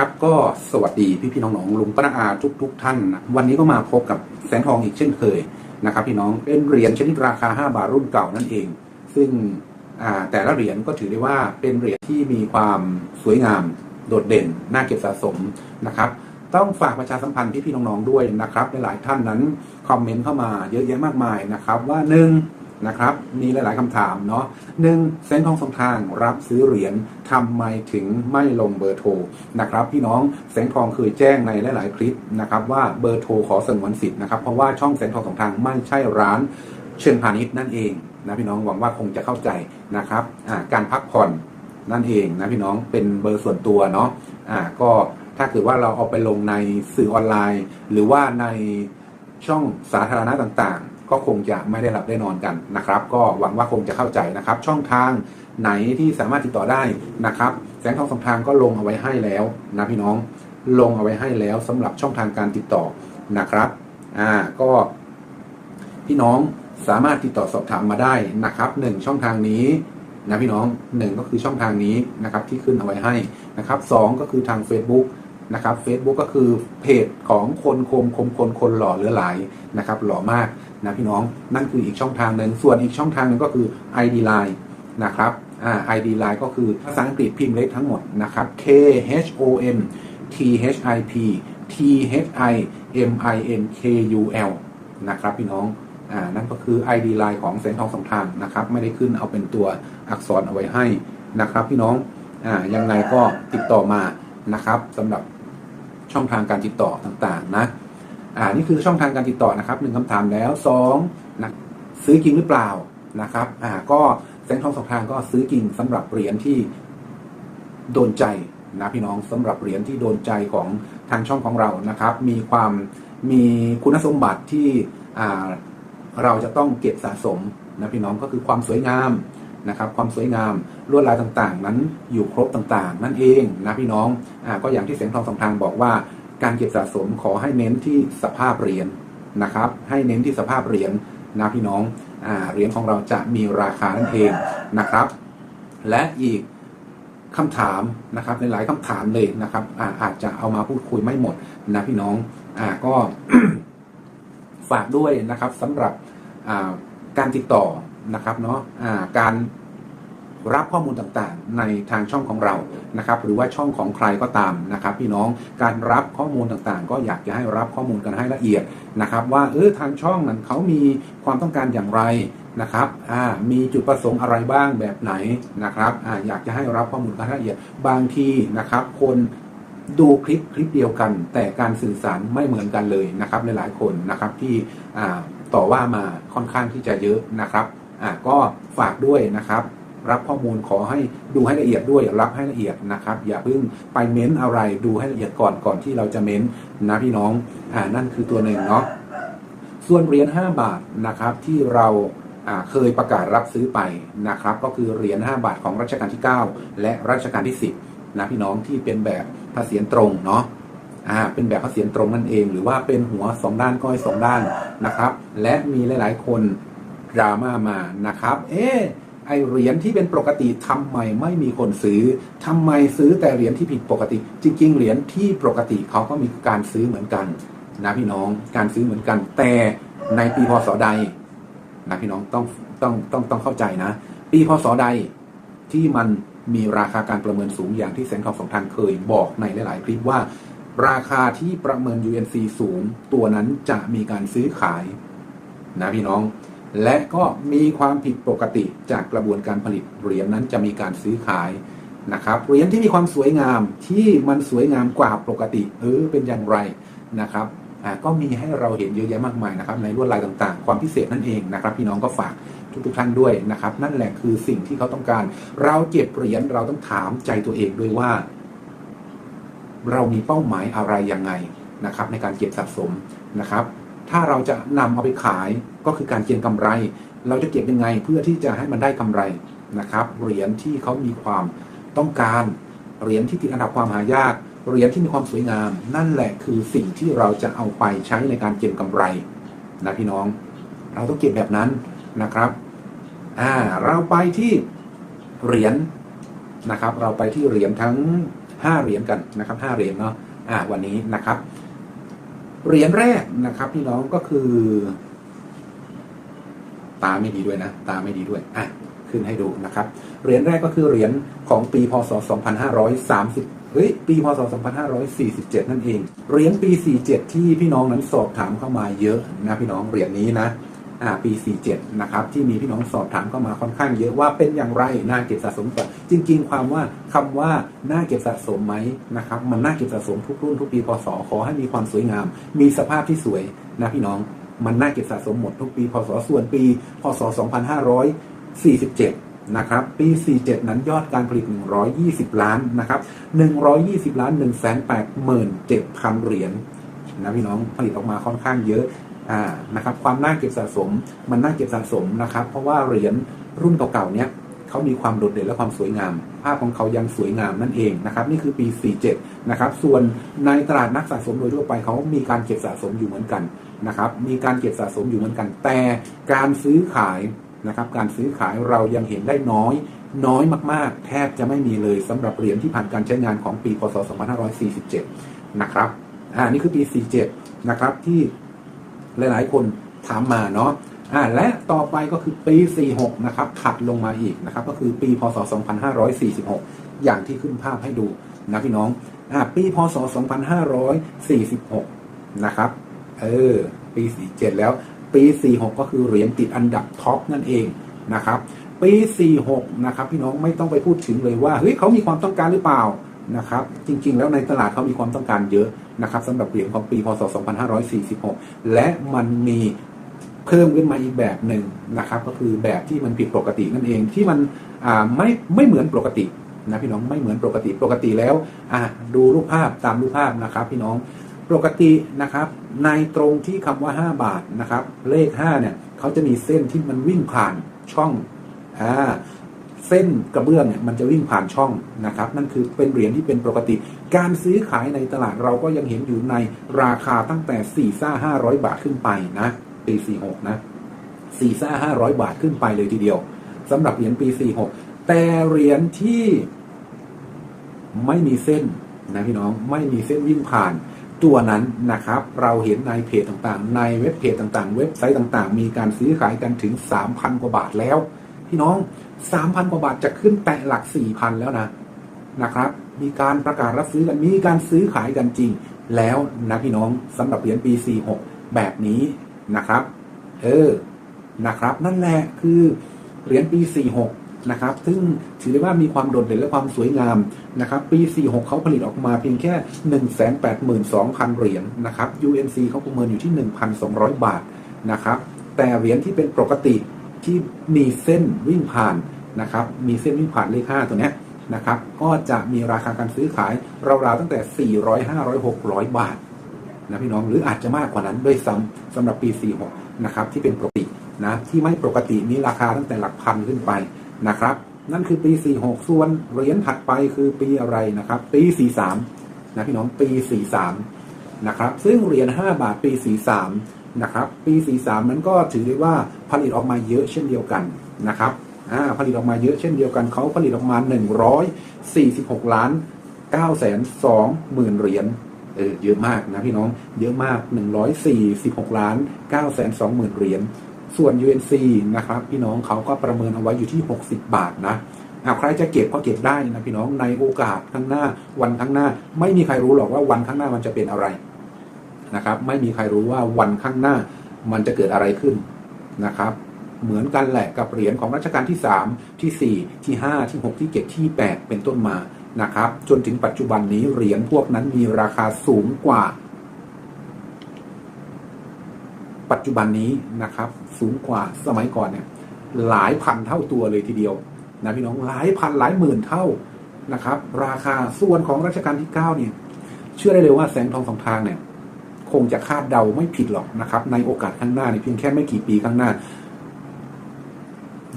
ครับก็สวัสดีพี่พี่ๆน้องๆลุงป้าน้าอาทุกทุกท่านนะวันนี้ก็มาพบกับแสงทองอีกเช่นเคยนะครับ พี่น้องเป็นเหรียญชนิดราคา 5 บาทรุ่นเก่านั่นเอง ซึ่งแต่ละเหรียญก็ถือได้ว่าเป็นเหรียญที่มีความสวยงามโดดเด่นน่าเก็บสะสมนะครับ ต้องฝากประชาสัมพันธ์พี่พี่น้องๆด้วยนะครับหลายๆท่านนั้นคอมเมนต์เข้ามาเยอะแยะมากมายนะครับ ว่าหนึ่ง นะครับ มีหลาย ๆคำถามเนาะหนึ่งเส้นทองสองทางรับซื้อเหรียญทำไมถึงไม่ลงเบอร์โทรนะครับ พี่น้องแสงทองเคยแจ้งในหลาย ๆ คลิปนะครับ ว่าเบอร์โทรขอสงวนสิทธิ์นะครับ เพราะว่าช่องแสงทองสองทางไม่ใช่ร้านเชิงพาณิชย์นั่นเองนะพี่น้องหวังว่าคงจะเข้าใจนะครับการพักผ่อนนั่นเองนะพี่น้องเป็นเบอร์ส่วนตัวเนาะอ่าก็ถ้าเกิดว่าเราเอาไปลงในสื่อออนไลน์ หรือว่าในช่องสาธารณะต่าง ก็คงจะไม่ได้หลับได้นอนกันนะครับ ก็หวังว่าคงจะเข้าใจนะครับ ช่องทางไหนที่สามารถติดต่อได้นะครับ แสงทองสองทางก็ลงเอาไว้ให้แล้วนะพี่น้องลงเอาไว้ให้แล้วสำหรับช่องทางการติดต่อนะครับอ่าก็พี่น้องสามารถติดต่อสอบถามมาได้นะครับหนึ่งช่องทางนี้นะพี่น้องหนึ่งก็คือช่องทางนี้นะครับที่ขึ้นเอาไว้ให้นะครับสองก็คือทาง Facebook นะครับ Facebook ก็คือเพจของคนคมคมคนคนหล่อเหลือหลายนะครับ หล่อมาก นะพี่น้องนั่นคืออีกช่องทางหนึ่งส่วนอีกช่องทางหนึ่งก็คือ ID Line นะครับอ่า ID Line ก็คือภาษาอังกฤษพิมพ์เล็กทั้งหมดนะครับ K H O M T H I P T H I M I N K U L นะครับพี่น้องอ่านั่นก็คือ ID Line ของแสงทองสองทางนะครับ ไม่ได้ขึ้นเอาเป็นตัวอักษรเอาไว้ให้นะครับ พี่น้องอ่ายังไงก็ติดต่อมานะครับสำหรับช่องทางการติดต่อต่างๆนะ อ่านี่คือช่องทางการติดต่อนะครับหนึ่งคำถามแล้วสองนะซื้อจริงหรือเปล่านะครับอ่าก็แสงทองสองทางก็ซื้อจริงสำหรับเหรียญที่โดนใจนะพี่น้องสำหรับเหรียญที่โดนใจของทางช่องของเรานะครับ มีความมีคุณสมบัติที่อ่าเราจะต้องเก็บสะสมนะพี่น้องก็คือความสวยงามนะครับ ความสวยงามลวดลายต่างๆ นั้นอยู่ครบต่างๆ นั่นเองนะพี่น้องอ่าก็อย่างที่เสียงทองสองทางบอกว่า การเก็บสะสมขอให้เน้นที่สภาพเหรียญนะครับ ให้เน้นที่สภาพเหรียญนะพี่น้องอเหรียญของเราจะมีราคานั่นเองนะครับ และอีกคำถามนะครับหลายๆคำถามเลยนะครับอาอาจจะเอามาพูดคุยไม่หมดนะพี่น้องอ่าก็ฝากด้วยนะครับสำหรับการติดต่อนะครับเนาะการ รับข้อมูลต่างๆ ในทางช่องของเรานะครับหรือว่าช่องของใครก็ตามนะครับ พี่น้องการรับข้อมูลต่างๆ ก็อยากจะให้รับข้อมูลกันให้ละเอียดนะครับ ว่าเออทางช่องนั้นเขามีความต้องการอย่างไรนะครับอ่ามีจุดประสงค์อะไรบ้างแบบไหนนะครับอ่าอยากจะให้รับข้อมูลกันให้ละเอียดบางทีนะครับ คนดูคลิปคลิปเดียวกัน แต่การสื่อสารไม่เหมือนกันเลยนะครับหลายๆคนนะครับที่อ่าต่อว่ามาค่อนข้างที่จะเยอะนะครับอ่าก็ฝากด้วยนะครับ รับข้อมูลขอให้ดูให้ละเอียดด้วยรับให้ละเอียดนะครับ อย่าเพิ่งไปเม้นอะไรดูให้ละเอียดก่อนก่อนที่เราจะเม้นนะพี่น้องอ่านั่นคือตัวหนึ่งเนาะส่วนเหรียญ5บาทนะครับที่เราเคยประกาศรับซื้อไปนะครับ ก็คือเหรียญ5บาทของรัชกาลที่ 9 และรัชกาลที่ 10นะพี่น้องที่เป็นแบบพระเศียรตรงเนาะอ่าเป็นแบบพระเศียรตรงนั่นเอง หรือว่าเป็นหัวสองด้านก้อยสองด้านนะครับ และมีหลาย ๆ คนดราม่ามานะครับ เอ๊ะ ไอเหรียญที่เป็นปกติทำไมไม่มีคนซื้อทำไมซื้อแต่เหรียญที่ผิดปกติ จริง ๆ เหรียญที่ปกติเขาก็มีการซื้อเหมือนกันนะพี่น้องการซื้อเหมือนกัน แต่ในปีพศใดนะพี่น้องต้องต้องต้องต้องเข้าใจนะ ปีพศใดที่มันมีราคาการประเมินสูงอย่างที่แสงทองสองทางเคยบอกในหลาย ๆ คลิปว่า ราคาที่ประเมิน UNC สูง ตัวนั้นจะมีการซื้อขายนะพี่น้อง และก็มีความผิดปกติจากกระบวนการผลิตเหรียญนั้นจะมีการซื้อขายนะครับเหรียญที่มีความสวยงามที่มันสวยงามกว่าปกติ เออเป็นอย่างไรนะครับก็มีให้เราเห็นเยอะแยะมากมายนะครับในลวดลายต่างๆ ความพิเศษนั่นเองนะครับ พี่น้องก็ฝากทุกๆท่านด้วยนะครับ นั่นแหละคือสิ่งที่เขาต้องการ เราเก็บเหรียญเราต้องถามใจตัวเองด้วยว่า เรามีเป้าหมายอะไรยังไงนะครับ ในการเก็บสะสมนะครับ ถ้าเราจะนำเอาไปขาย ก็คือการเก็งกำไร เราจะเก็บยังไงเพื่อที่จะให้มันได้กำไรนะครับเหรียญที่เขามีความต้องการเหรียญที่ติดอันดับความหายากเหรียญที่มีความสวยงาม นั่นแหละคือสิ่งที่เราจะเอาไปใช้ในการเก็งกำไรนะพี่น้อง เราต้องเก็บแบบนั้นนะครับอ่าเราไปที่เหรียญนะครับ เราไปที่เหรียญทั้งห้าเหรียญกันนะครับห้าเหรียญเนาะอ่าวันนี้นะครับเหรียญแรกนะครับพี่น้องก็คือ ตาไม่ดีด้วยนะ ตาไม่ดีด้วยอะขึ้นให้ดูนะครับ เหรียญแรกก็คือเหรียญของปีพศ 2530 เฮ้ย ปีพศ 2547 นั่นเอง เหรียญปี 47 ที่พี่น้องนั้นสอบถามเข้ามาเยอะนะพี่น้องเหรียญนี้นะอ่าปี 47 นะครับ ที่มีพี่น้องสอบถามเข้ามาค่อนข้างเยอะว่าเป็นอย่างไรน่าเก็บสะสมกว่าจริง ๆ ความว่าคำว่าน่าเก็บสะสมไหมนะครับ มันน่าเก็บสะสมทุกรุ่นทุกปีพศขอให้มีความสวยงาม มีสภาพที่สวยนะพี่น้อง มันน่าเก็บสะสมหมดทุกปี พศส่วนปี พศ 2547 นะครับ ปี 47 นั้นยอดการผลิต 120 ล้านนะครับ 120 ล้าน 187,000 เหรียญนะพี่น้องผลิตออกมาค่อนข้างเยอะอ่านะครับ ความน่าเก็บสะสม มันน่าเก็บสะสมนะครับ เพราะว่าเหรียญรุ่นเก่าๆเนี้ยเขามีความโดดเด่นและความสวยงาม ภาพของเขายังสวยงามนั่นเองนะครับ นี่คือปี 47 นะครับ ส่วนในตลาดนักสะสมโดยทั่วไปเขามีการเก็บสะสมอยู่เหมือนกัน นะครับ มีการเก็บสะสมอยู่เหมือนกัน แต่การซื้อขายนะครับ การซื้อขายเรายังเห็นได้น้อย น้อยมากๆ แทบจะไม่มีเลยสำหรับเหรียญที่ผ่านการใช้งานของปีพศ 2547 นะครับอ่านี่คือปี 47 นะครับที่หลายๆ คนถามมาเนาะอ่าและต่อไปก็คือปี 46 นะครับถัดลงมาอีกนะครับ ก็คือปีพศ 2546 อย่างที่ขึ้นภาพให้ดูนะพี่น้องอ่าปีพศ 2546 นะครับ เออ ปี 47 แล้ว ปี 46 ก็คือเหรียญติดอันดับท็อปนั่นเองนะครับ ปี 46 นะครับ พี่น้องไม่ต้องไปพูดถึงเลยว่าเฮ้ยเขามีความต้องการหรือเปล่านะครับ จริง ๆ แล้วในตลาดเขามีความต้องการเยอะนะครับสำหรับเหรียญของปีพศ 2546 และมันมีเพิ่มขึ้นมาอีกแบบหนึ่งนะครับ ก็คือแบบที่มันผิดปกตินั่นเองที่มันไม่ไม่เหมือนปกตินะพี่น้องไม่เหมือนปกติปกติแล้วดูรูปภาพตามรูปภาพนะครับ พี่น้อง ปกตินะครับในตรงที่คำว่า 5 บาทนะครับ เลข5เนี่ยเขาจะมีเส้นที่มันวิ่งผ่านช่องอ่าเส้นกระเบื้องเนี่ยมันจะวิ่งผ่านช่องนะครับ นั่นคือเป็นเหรียญที่เป็นปกติ การซื้อขายในตลาดเราก็ยังเห็นอยู่ในราคาตั้งแต่4ี่ซ่าห้าร้อยบาทขึ้นไปนะปีสี่หกนะสี่ซ่าห้าร้อยบาทขึ้นไปเลยทีเดียวสำหรับเหรียญปีสี่หกแต่เหรียญที่ไม่มีเส้นนะพี่น้องไม่มีเส้นวิ่งผ่าน ตัวนั้นนะครับ เราเห็นในเพจต่างๆ ในเว็บเพจต่างๆ เว็บไซต์ต่างๆ มีการซื้อขายกันถึง 3,000 กว่าบาทแล้ว พี่น้อง 3,000 กว่าบาทจะขึ้นแตะหลัก 4,000 แล้วนะนะครับ มีการประกาศรับซื้อกันมีการซื้อขายกันจริง แล้วนะพี่น้องสำหรับเหรียญปี 46 แบบนี้นะครับ เออนะครับ นั่นแหละคือเหรียญปี 46 นะครับ ซึ่งถือได้ว่ามีความโดดเด่นและความสวยงามนะครับ ปี 46 เขาผลิตออกมาเพียงแค่ 182,000 เหรียญนะครับ UNC เขาประเมินอยู่ที่ 1,200 บาทนะครับ แต่เหรียญที่เป็นปกติที่มีเส้นวิ่งผ่านนะครับ มีเส้นวิ่งผ่านเลข 5 ตัวเนี้ยนะครับ ก็จะมีราคาการซื้อขายราวๆตั้งแต่ 400 500 600 บาทนะพี่น้อง หรืออาจจะมากกว่านั้นด้วยซ้ำสำหรับปี 46 นะครับ ที่เป็นปกตินะที่ไม่ปกติมีราคาตั้งแต่หลักพันขึ้นไป นะครับ นั่นคือปี 46 ส่วนเหรียญถัดไปคือปีอะไรนะครับ ปี 43 นะพี่น้องปี 43 นะครับ ซึ่งเหรียญ 5 บาทปี 43 นะครับ ปี 43 นั้นก็ถือได้ว่าผลิตออกมาเยอะเช่นเดียวกันนะครับผลิตออกมาเยอะเช่นเดียวกันเขาผลิตออกมา 146 ล้าน9แสน2หมื่นเหรียญเออเยอะมากนะพี่น้องเยอะมาก 146 ล้าน9แสน2หมื่นเหรียญ ส่วน UNC นะครับพี่น้องเขาก็ประเมินเอาไว้อยู่ที่ 60 บาทนะหากใครจะเก็บก็เก็บได้นะพี่น้องในโอกาสข้างหน้า วันข้างหน้า ไม่มีใครรู้หรอกว่าวันข้างหน้ามันจะเป็นอะไรนะครับไม่มีใครรู้ว่าวันข้างหน้ามันจะเกิดอะไรขึ้นนะครับ เหมือนกันแหละกับเหรียญของรัชกาลที่ 3 ที่ 4 ที่ 5 ที่ 6 ที่ 7 ที่ 8 เป็นต้นมานะครับ จนถึงปัจจุบันนี้เหรียญพวกนั้นมีราคาสูงกว่า ปัจจุบันนี้นะครับ สูงกว่าสมัยก่อนเนี่ยหลายพันเท่าตัวเลยทีเดียวนะพี่น้องหลายพันหลายหมื่นเท่านะครับ ราคาส่วนของรัชกาลที่9เนี่ย เชื่อได้เลยว่าแสงทองสองทางเนี่ย คงจะคาดเดาไม่ผิดหรอกนะครับ ในโอกาสข้างหน้าในเพียงแค่ไม่กี่ปีข้างหน้า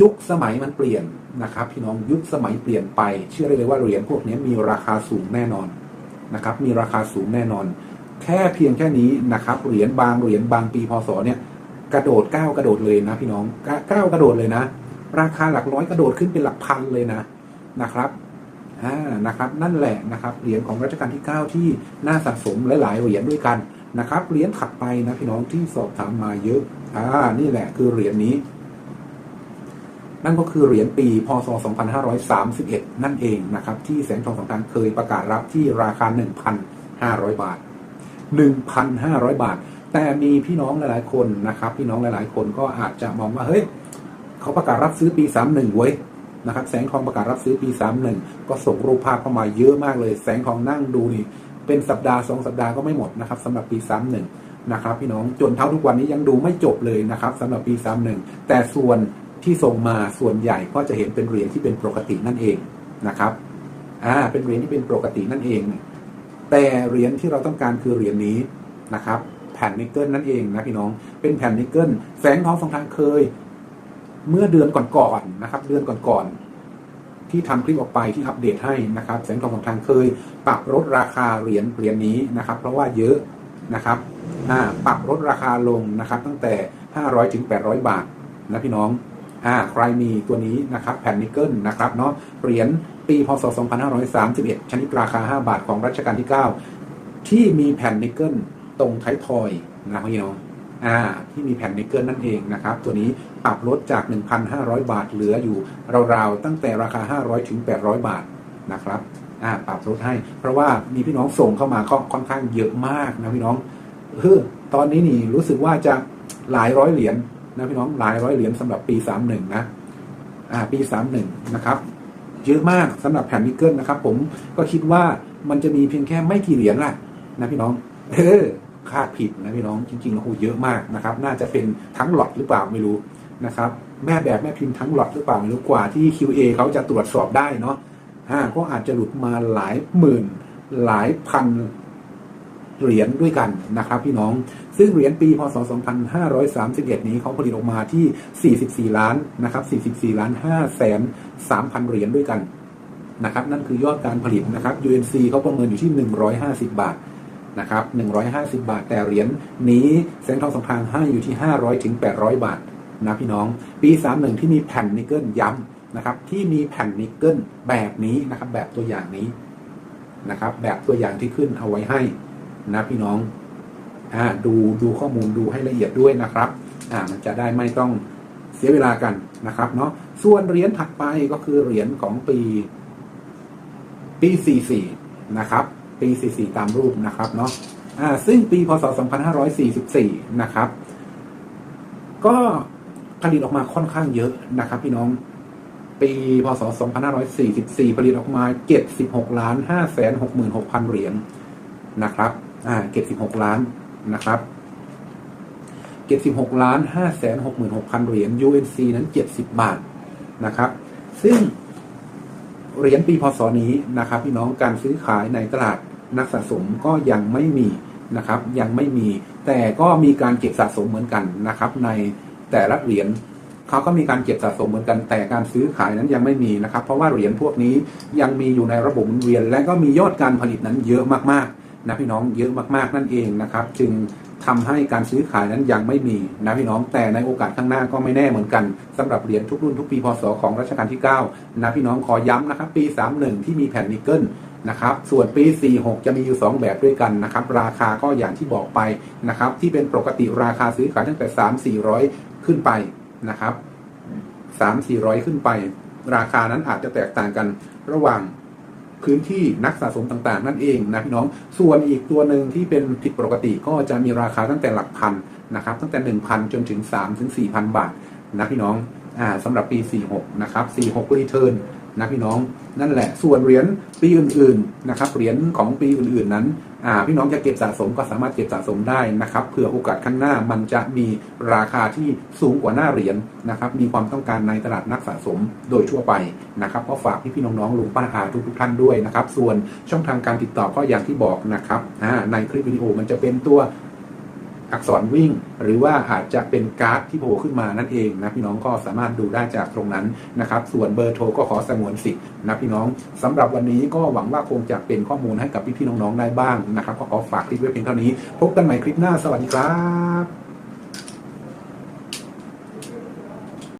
ยุคสมัยมันเปลี่ยนนะครับ พี่น้องยุคสมัยเปลี่ยนไป เชื่อได้เลยว่าเหรียญพวกนี้มีราคาสูงแน่นอนนะครับ มีราคาสูงแน่นอน แค่เพียงแค่นี้นะครับ เหรียญบางเหรียญบางปีพศเนี่ย กระโดดก้าวกระโดดเลยนะ พี่น้องก้าวกระโดดเลยนะ ราคาหลักร้อยกระโดดขึ้นเป็นหลักพันเลยนะนะครับอ่านะครับ นั่นแหละนะครับเหรียญของรัชกาลที่ 9 ที่น่าสะสมหลายๆเหรียญด้วยกันนะครับเหรียญถัดไปนะพี่น้องที่สอบถามมาเยอะอ่านี่แหละคือเหรียญนี้นั่นก็คือเหรียญปีพศ 2531 นั่นเองนะครับ ที่แสงทองสำคัญเคยประกาศรับที่ราคา 1,500 บาท 1,500 บาท แต่มีพี่น้องหลายๆคนนะครับ พี่น้องหลายๆ คนก็อาจจะมองว่าเฮ้ยเขาประกาศรับซื้อปี 31 เว้ยนะครับ แสงทองประกาศรับซื้อปี 31 ก็ส่งรูปภาพเข้ามาเยอะมากเลย แสงทองนั่งดูนี่เป็นสัปดาห์สองสัปดาห์ก็ไม่หมดนะครับสำหรับปี 31 นะครับ พี่น้องจนเท่าทุกวันนี้ยังดูไม่จบเลยนะครับสำหรับปี 31 แต่ส่วนที่ส่งมาส่วนใหญ่ก็จะเห็นเป็นเหรียญที่เป็นปกตินั่นเองนะครับ อ่า เป็นเหรียญที่เป็นปกตินั่นเอง แต่เหรียญที่เราต้องการคือเหรียญนี้นะครับ แผ่นนิกเกิลนั่นเองนะพี่น้อง เป็นแผ่นนิกเกิลแสงทองสองทางเคย เมื่อเดือนก่อนๆนะครับ เดือนก่อนๆที่ทำคลิปออกไปที่อัปเดตให้นะครับ แสงทองสองทางเคย ปรับลดราคาเหรียญเหรียญนี้นะครับ เพราะว่าเยอะนะครับปรับลดราคาลงนะครับ ตั้งแต่ 500ถึง800 บาทนะพี่น้อง อ่าใครมีตัวนี้นะครับแผ่นนิกเกิลนะครับเนาะเหรียญปีพศ 2531 ชนิดราคา 5 บาทของรัชกาลที่ 9 ที่มีแผ่นนิกเกิลตรงท้ายทอยนะพี่น้องอ่าที่มีแผ่นนิกเกิลนั่นเองนะครับ ตัวนี้ปรับลดจาก 1,500 บาทเหลืออยู่ราวๆตั้งแต่ราคา 500 ถึง 800 บาทนะครับอ่าปรับลดให้ เพราะว่ามีพี่น้องส่งเข้ามาก็ค่อนข้างเยอะมากนะพี่น้องเออตอนนี้นี่รู้สึกว่าจะหลายร้อยเหรียญ นะพี่น้องหลายร้อยเหรียญสำหรับปี31นะอ่าปี31นะครับเยอะมากสำหรับแผ่นนิกเกิลนะครับ ผมก็คิดว่ามันจะมีเพียงแค่ไม่กี่เหรียญละนะพี่น้องเออคาดผิดนะพี่น้องจริงๆแล้วโหเยอะมากนะครับ น่าจะเป็นทั้งหลอดหรือเปล่าไม่รู้นะครับ แม่แบบแม่พิมพ์ทั้งหลอดหรือเปล่าไม่รู้กว่าที่ QA เขาจะตรวจสอบได้เนาะอ่าก็อาจจะหลุดมาหลายหมื่น หลายพัน เหรียญด้วยกันนะครับพี่น้อง ซึ่งเหรียญปีพศ 2531 นี้เขาผลิตออกมาที่ 44 ล้านนะครับ44 ล้าน5แสน3,000 เหรียญด้วยกันนะครับนั่นคือยอดการผลิตนะครับ UNC เขาประเมินอยู่ที่ 150 บาทนะครับ150 บาท แต่เหรียญนี้แสงทองสำคัญให้อยู่ที่ 500ถึง800 บาทนะพี่น้อง ปี 31 ที่มีแผ่นนิกเกิลย้ำนะครับ ที่มีแผ่นนิกเกิลแบบนี้นะครับ แบบตัวอย่างนี้นะครับ แบบตัวอย่างที่ขึ้นเอาไว้ให้ นะพี่น้องอ่าดูดูข้อมูลดูให้ละเอียดด้วยนะครับอ่ามันจะได้ไม่ต้องเสียเวลากันนะครับเนาะส่วนเหรียญถัดไปก็คือเหรียญของปี ปี 44 นะครับ ปี 44 ตามรูปนะครับเนาะอ่าซึ่งปีพศ 2544 นะครับ ก็ผลิตออกมาค่อนข้างเยอะนะครับ พี่น้องปีพศ 2544 ผลิตออกมา 76 ล้าน5แสน66,000 เหรียญนะครับ อ่า76ล้านนะครับ76ล้าน5แสน66,000เหรียญ UNC นั้น70บาทนะครับ ซึ่งเหรียญปีพศนี้นะครับ พี่น้องการซื้อขายในตลาดนักสะสมก็ยังไม่มีนะครับ ยังไม่มี แต่ก็มีการเก็บสะสมเหมือนกันนะครับ ในแต่ละเหรียญเขาก็มีการเก็บสะสมเหมือนกันแต่การซื้อขายนั้นยังไม่มีนะครับ เพราะว่าเหรียญพวกนี้ยังมีอยู่ในระบบหมุนเวียน และก็มียอดการผลิตนั้นเยอะมากๆ นะพี่น้องเยอะมากๆนั่นเองนะครับ จึงทำให้การซื้อขายนั้นยังไม่มีนะพี่น้องแต่ในโอกาสข้างหน้าก็ไม่แน่เหมือนกันสำหรับเหรียญทุกรุ่นทุกปีพศของรัชกาลที่9นะพี่น้องขอย้ำนะครับ ปี 31 ที่มีแผ่นนิกเกิลนะครับส่วนปี 46 จะมีอยู่ 2 แบบด้วยกันนะครับ ราคาก็อย่างที่บอกไปนะครับ ที่เป็นปกติราคาซื้อขายตั้งแต่ 3 400 ขึ้นไปนะครับ 3 400 ขึ้นไป ราคานั้นอาจจะแตกต่างกันระหว่าง พื้นที่นักสะสมต่างๆ นั่นเองนะพี่น้อง ส่วนอีกตัวหนึ่งที่เป็นผิดปกติก็จะมีราคาตั้งแต่หลักพันนะครับ ตั้งแต่ 1,000 จนถึง 3 ถึง 4,000 บาทนะพี่น้องอ่าสำหรับปี 46 นะครับ 46รีเทิร์ นะพี่น้องนั่นแหละส่วนเหรียญปีอื่นๆนะครับเหรียญของปีอื่นๆนั้นพี่น้องจะเก็บสะสมก็สามารถเก็บสะสมได้นะครับเผื่อโอกาสข้างหน้ามันจะมีราคาที่สูงกว่าหน้าเหรียญนะครับมีความต้องการในตลาดนักสะสมโดยทั่วไปนะครับก็ฝากพี่ๆน้องๆลุงป้าอาทุกๆท่านด้วยนะครับส่วนช่องทางการติดต่อก็อย่างที่บอกนะครับในคลิปวิดีโอมันจะเป็นตัว อักษรวิ่ง หรือว่าอาจจะเป็นการ์ดที่โผล่ขึ้นมานั่นเองนะพี่น้องก็สามารถดูได้จากตรงนั้นนะครับส่วนเบอร์โทรก็ขอสงวนสิทธิ์นะพี่น้องสำหรับวันนี้ก็หวังว่าคงจะเป็นข้อมูลให้กับพี่ๆน้องๆได้บ้างนะครับก็ขอฝากคลิปไว้เพียงเท่านี้ พบกันใหม่คลิปหน้าสวัสดีครับ